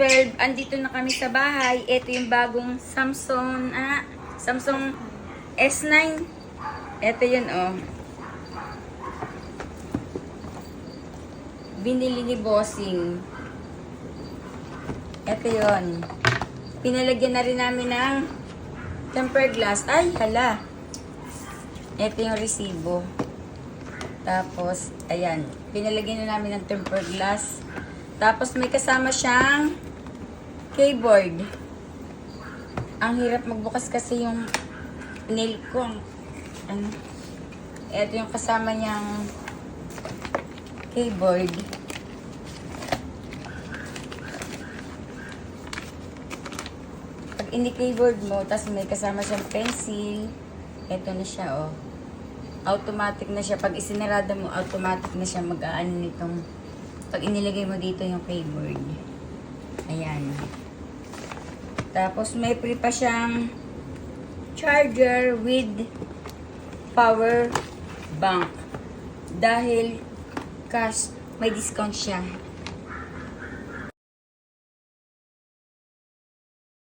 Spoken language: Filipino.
12, andito na kami sa bahay. Ito yung bagong Samsung, ah, Samsung S9. Ito yun, oh. Binili ni Bossing. Ito yun. Pinalagyan na rin namin ng tempered glass. Ay, hala. Ito yung resibo. Tapos, ayan. Pinalagyan na namin ng tempered glass. Tapos, may kasama siyang keyboard. Ang hirap magbukas kasi yung nail ko. ang- Ano? Ito yung kasama niyang keyboard. Pag ini-keyboard mo, tapos may kasama siyang pencil, ito na siya, oh. Automatic na siya. Pag isinarada mo, automatic na siya mag-aano nitong, pag inilagay mo dito yung keyboard. Ayan. Tapos may free pa siyang charger with power bank. Dahil cash, may discount siya.